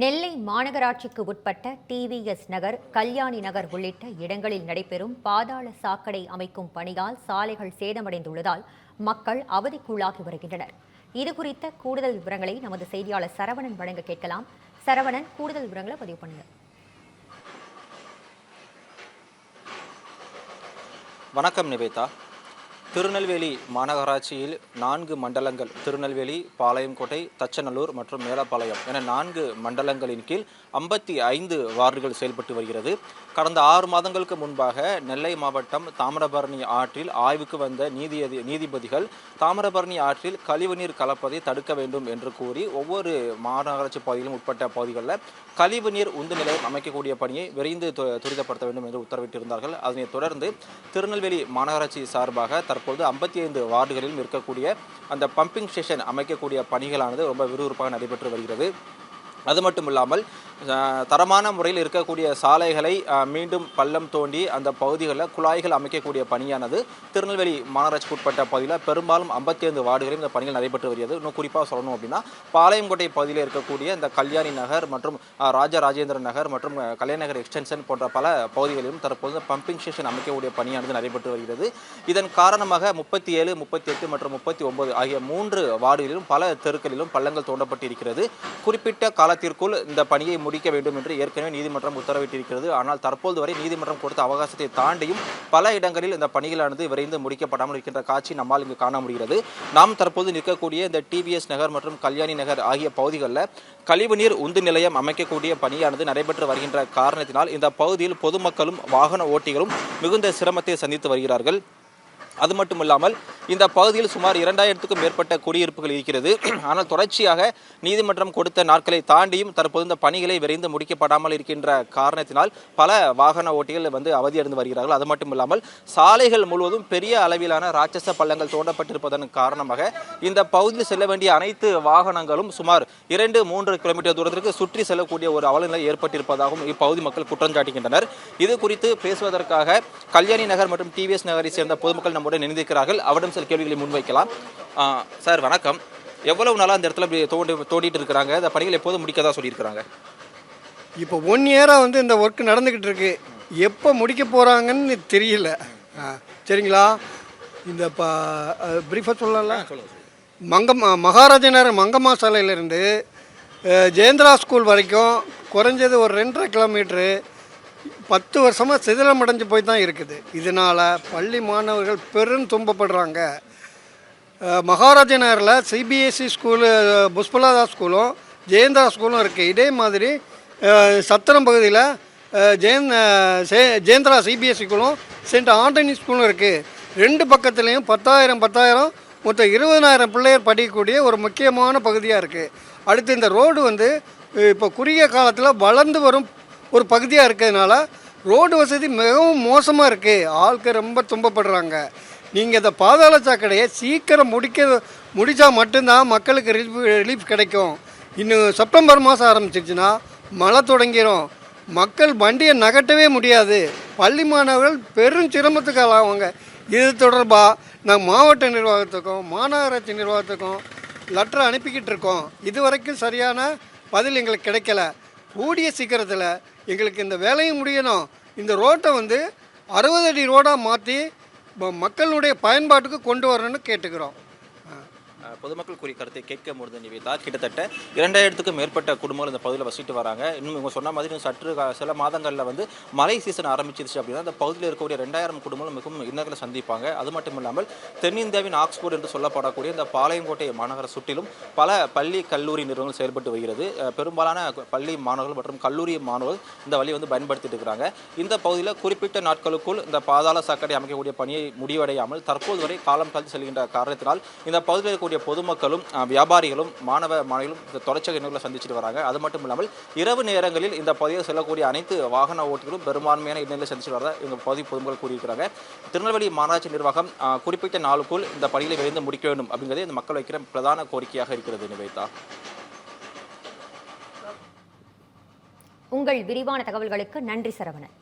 நெல்லை மாநகராட்சிக்கு உட்பட்ட டிவிஎஸ் நகர் கல்யாணி நகர் உள்ளிட்ட இடங்களில் நடைபெறும் பாதாள சாக்கடை அமைக்கும் பணியால் சாலைகள் சேதமடைந்துள்ளதால் மக்கள் அவதிக்குள்ளாகி வருகின்றனர். இதுகுறித்த கூடுதல் விவரங்களை நமது செய்தியாளர் சரவணன் வழங்க கேட்கலாம். சரவணன் கூடுதல் விவரங்களை பதிவு பண்ணுங்க. வணக்கம் நிவேதா. திருநெல்வேலி மாநகராட்சியில் நான்கு மண்டலங்கள் திருநெல்வேலி பாளையங்கோட்டை தச்சநல்லூர் மற்றும் மேலப்பாளையம் என நான்கு மண்டலங்களின் கீழ் ஐம்பத்தி ஐந்து வார்டுகள் செயல்பட்டு வருகிறது. கடந்த ஆறு மாதங்களுக்கு முன்பாக நெல்லை மாவட்டம் தாமிரபரணி ஆற்றில் ஆய்வுக்கு வந்த நீதியதி நீதிபதிகள் தாமிரபரணி ஆற்றில் கழிவுநீர் கலப்பதை தடுக்க வேண்டும் என்று கூறி ஒவ்வொரு மாநகராட்சி பகுதியிலும் உட்பட்ட பகுதிகளில் கழிவுநீர் உந்து நிலையம் அமைக்கக்கூடிய பணியை விரைந்து துரிதப்படுத்த வேண்டும் என்று உத்தரவிட்டிருந்தார்கள். அதனைத் தொடர்ந்து திருநெல்வேலி மாநகராட்சி சார்பாக தற்போது ஐம்பத்தி ஐந்து வார்டுகளிலும் இருக்கக்கூடிய அந்த பம்பிங் ஸ்டேஷன் அமைக்கக்கூடிய பணிகளானது ரொம்ப விறுவிறுப்பாக நடைபெற்று வருகிறது. அது மட்டும் இல்லாமல் தரமான முறையில் இருக்கக்கூடிய சாலைகளை மீண்டும் பள்ளம் தோண்டி அந்த பகுதிகளில் குழாய்கள் அமைக்கக்கூடிய பணியானது திருநெல்வேலி மாநகராட்சிக்கு உட்பட்ட பகுதியில் பெரும்பாலும் ஐம்பத்தி ஐந்து வார்டுகளில் இந்த பணிகள் நடைபெற்று வருகிறது. இன்னும் குறிப்பாக சொல்லணும் அப்படின்னா பாளையங்கோட்டை பகுதியில் இருக்கக்கூடிய இந்த கல்யாணி நகர் மற்றும் அஹ், ராஜா நகர் மற்றும் கலைநகர் கல்யாண நகர் எக்ஸ்டென்ஷன் போன்ற பல பகுதிகளிலும் தற்போது பம்பிங் ஸ்டேஷன் அமைக்கக்கூடிய பணியானது நடைபெற்று வருகிறது. இதன் காரணமாக முப்பத்தி ஏழு முப்பத்தி எட்டு மற்றும் முப்பத்தி ஒன்பது ஆகிய மூன்று வார்டுகளிலும் பல தெருக்களிலும் பள்ளங்கள் தோண்டப்பட்டிருக்கிறது. குறிப்பிட்ட கால காலத்திற்குள் இந்த பணியை முடிக்க வேண்டும் என்று ஏற்கனவே நீதிமன்றம் உத்தரவிட்டிருக்கிறது. ஆனால் தற்போது வரை நீதிமன்றம் கொடுத்த அவகாசத்தை தாண்டியும் பல இடங்களில் இந்த பணிகளானது விரைந்து முடிக்கப்படாமல் இருக்கின்ற காட்சி நம்மால் இங்கு காண முடிகிறது. நாம் தற்போது நிற்கக்கூடிய இந்த டிவிஎஸ் நகர் மற்றும் கல்யாணி நகர் ஆகிய பகுதிகளில் கழிவுநீர் உந்து நிலையம் அமைக்கக்கூடிய பணியானது நடைபெற்று வருகின்ற காரணத்தினால் இந்த பகுதியில் பொதுமக்களும் வாகன ஓட்டிகளும் மிகுந்த சிரமத்தை சந்தித்து வருகிறார்கள். அது மட்டும் இல்லாமல் இந்த பகுதியில் சுமார் இரண்டாயிரத்துக்கும் மேற்பட்ட குடியிருப்புகள் இருக்கிறது. ஆனால் தொடர்ச்சியாக நீதிமன்றம் கொடுத்த நாட்களை தாண்டியும் தற்போது இந்த பணிகளை விரைந்து முடிக்கப்படாமல் இருக்கின்ற காரணத்தினால் பல வாகன ஓட்டிகள் வந்து அவதியடைந்து வருகிறார்கள். அது மட்டும் இல்லாமல் சாலைகள் முழுவதும் பெரிய அளவிலான ராட்சச பள்ளங்கள் தோண்டப்பட்டிருப்பதன் காரணமாக இந்த பகுதியில் செல்ல வேண்டிய அனைத்து வாகனங்களும் சுமார் இரண்டு மூன்று கிலோமீட்டர் தூரத்திற்கு சுற்றி செல்லக்கூடிய ஒரு அவலநிலை ஏற்பட்டிருப்பதாகவும் இப்பகுதி மக்கள் குற்றம் சாட்டுகின்றனர். இது குறித்து பேசுவதற்காக கல்யாணி நகர் மற்றும் டிவிஎஸ் நகரை சேர்ந்த பொதுமக்கள் நம்முடன் இணைந்திருக்கிறார்கள். அவரிடம் சில கேள்விகளை முன்வைக்கலாம். சார் வணக்கம். எவ்வளவு நாளா இந்த இடத்துல இப்படி தோண்டி தோண்டிட்டு இருக்கிறாங்க? இந்த பணிகள் எப்போது முடிக்கதா சொல்லியிருக்கிறாங்க? இப்போ ஒன் இயராக வந்து இந்த ஒர்க் நடந்துக்கிட்டு இருக்கு. எப்போ முடிக்க போகிறாங்கன்னு தெரியல. சரிங்களா? இந்த இப்போ ப்ரீஃபாக சொல்லலாம் மங்கம் மகாராஜநகர் மங்கம்மா சாலையிலேருந்து ஜெயந்திரா ஸ்கூல் வரைக்கும் குறைஞ்சது ஒரு ரெண்டரை கிலோமீட்ரு பத்து வருஷமாக சிதிலம் அடைஞ்சு போய் தான் இருக்குது. இதனால் பள்ளி மாணவர்கள் பெரும் துன்பப்படுறாங்க. மகாராஜா நகரில் சிபிஎஸ்சி ஸ்கூலு புஷ்பலாதா ஸ்கூலும் ஜெயந்தா ஸ்கூலும் இருக்குது இதே மாதிரி சத்திரம் பகுதியில் அஹ், சே- ஜெயந்திரா சிபிஎஸ்சி ஸ்கூலும் சென்ட் ஆண்டனி ஸ்கூலும் இருக்குது ரெண்டு பக்கத்துலேயும் பத்தாயிரம் பத்தாயிரம் மொத்தம் இருபதாயிரம் பிள்ளையர் படிக்கக்கூடிய ஒரு முக்கியமான பகுதியாக இருக்குது அடுத்து இந்த ரோடு வந்து இப்போ குறுகிய காலத்தில் வளர்ந்து வரும் ஒரு பகுதியாக இருக்கிறதுனால ரோடு வசதி மிகவும் மோசமாக இருக்குது ஆட்கள் ரொம்ப துன்பப்படுறாங்க. நீங்கள் இந்த பாதாள சாக்கடையை சீக்கிரம் முடிக்க முடித்தா மட்டும்தான் மக்களுக்கு ரிலீஃப் ரிலீஃப் கிடைக்கும். இன்னும் செப்டம்பர் மாதம் ஆரம்பிச்சிருச்சுன்னா மழை தொடங்கிரும். மக்கள் வண்டியை நகட்டவே முடியாது. பள்ளி மாணவர்கள் பெரும் சிரமத்துக்கு ஆளாவாங்க இது தொடர்பாக நான் மாவட்ட நிர்வாகத்துக்கும் மாநகராட்சி நிர்வாகத்துக்கும் லெட்டர் அனுப்பிக்கிட்டு இருக்கோம். இது வரைக்கும் சரியான பதில் எங்களுக்கு கிடைக்கல. கூடிய சீக்கிரத்தில் எங்களுக்கு இந்த வேலையும் முடியணும். இந்த ரோட்டை வந்து அறுபது அடி ரோடாக மாற்றி மக்களுடைய பயன்பாட்டுக்கு கொண்டு வரணும்னு கேட்டுக்கிறோம். பொதுமக்கள் கூறிய கருத்தை கேட்க முடிந்த நிவேதா. கிட்டத்தட்ட இரண்டாயிரத்துக்கும் மேற்பட்ட குடும்பங்கள் இந்த பகுதியில் வசிட்டு வராங்க. இன்னும் இவங்க சொன்ன மாதிரி சற்று சில மாதங்களில் வந்து மழை சீசன் ஆரம்பிச்சிருச்சு அப்படின்னா அந்த பகுதியில் இருக்கக்கூடிய ரெண்டாயிரம் குடும்பங்களும் மிகவும் இன்னர்களை சந்திப்பாங்க. அது மட்டும் இல்லாமல் தென்னிந்தியாவின் ஆக்ஸ்போர்ட் என்று சொல்லப்படக்கூடிய இந்த பாளையங்கோட்டை மாநகர சுற்றிலும் பல பள்ளி கல்லூரி நிறுவனங்கள் செயல்பட்டு வருகிறது. பெரும்பாலான பள்ளி மாணவர்கள் மற்றும் கல்லூரி மாணவர்கள் இந்த வழியை வந்து பயன்படுத்திட்டு இருக்கிறாங்க. இந்த பகுதியில் குறிப்பிட்ட நாட்களுக்குள் இந்த பாதாள சாக்கடை அமைக்கக்கூடிய பணியை முடிவடையாமல் தற்போது வரை காலம் கழித்து செல்கின்ற காரணத்தினால் இந்த பகுதியில் இருக்கக்கூடிய பொதுமக்களும் வியாபாரிகளும் மாணவ மாணவிகளும் இந்த தொடர்ச்சியாக இன்னொரு சந்திச்சுட்டு வராங்க. அது மட்டும் இல்லாமல் இரவு நேரங்களில் இந்த பகுதியில் செல்லக்கூடிய அனைத்து வாகன ஓட்டிகளும் பெரும்பான்மையான இன்னிலை சந்திச்சுட்டு வரதா எங்கள் பகுதி பொதுமக்கள் கூறியிருக்கிறாங்க. திருநெல்வேலி மாநகராட்சி நிர்வாகம் குறிப்பிட்ட நாளுக்குள் இந்த பணிகளை விரைந்து முடிக்க வேண்டும் அப்படிங்கிறதே இந்த மக்கள் வைக்கிற பிரதான கோரிக்கையாக இருக்கிறது நிவேதா. உங்கள் விரிவான தகவல்களுக்கு நன்றி சரவணன்.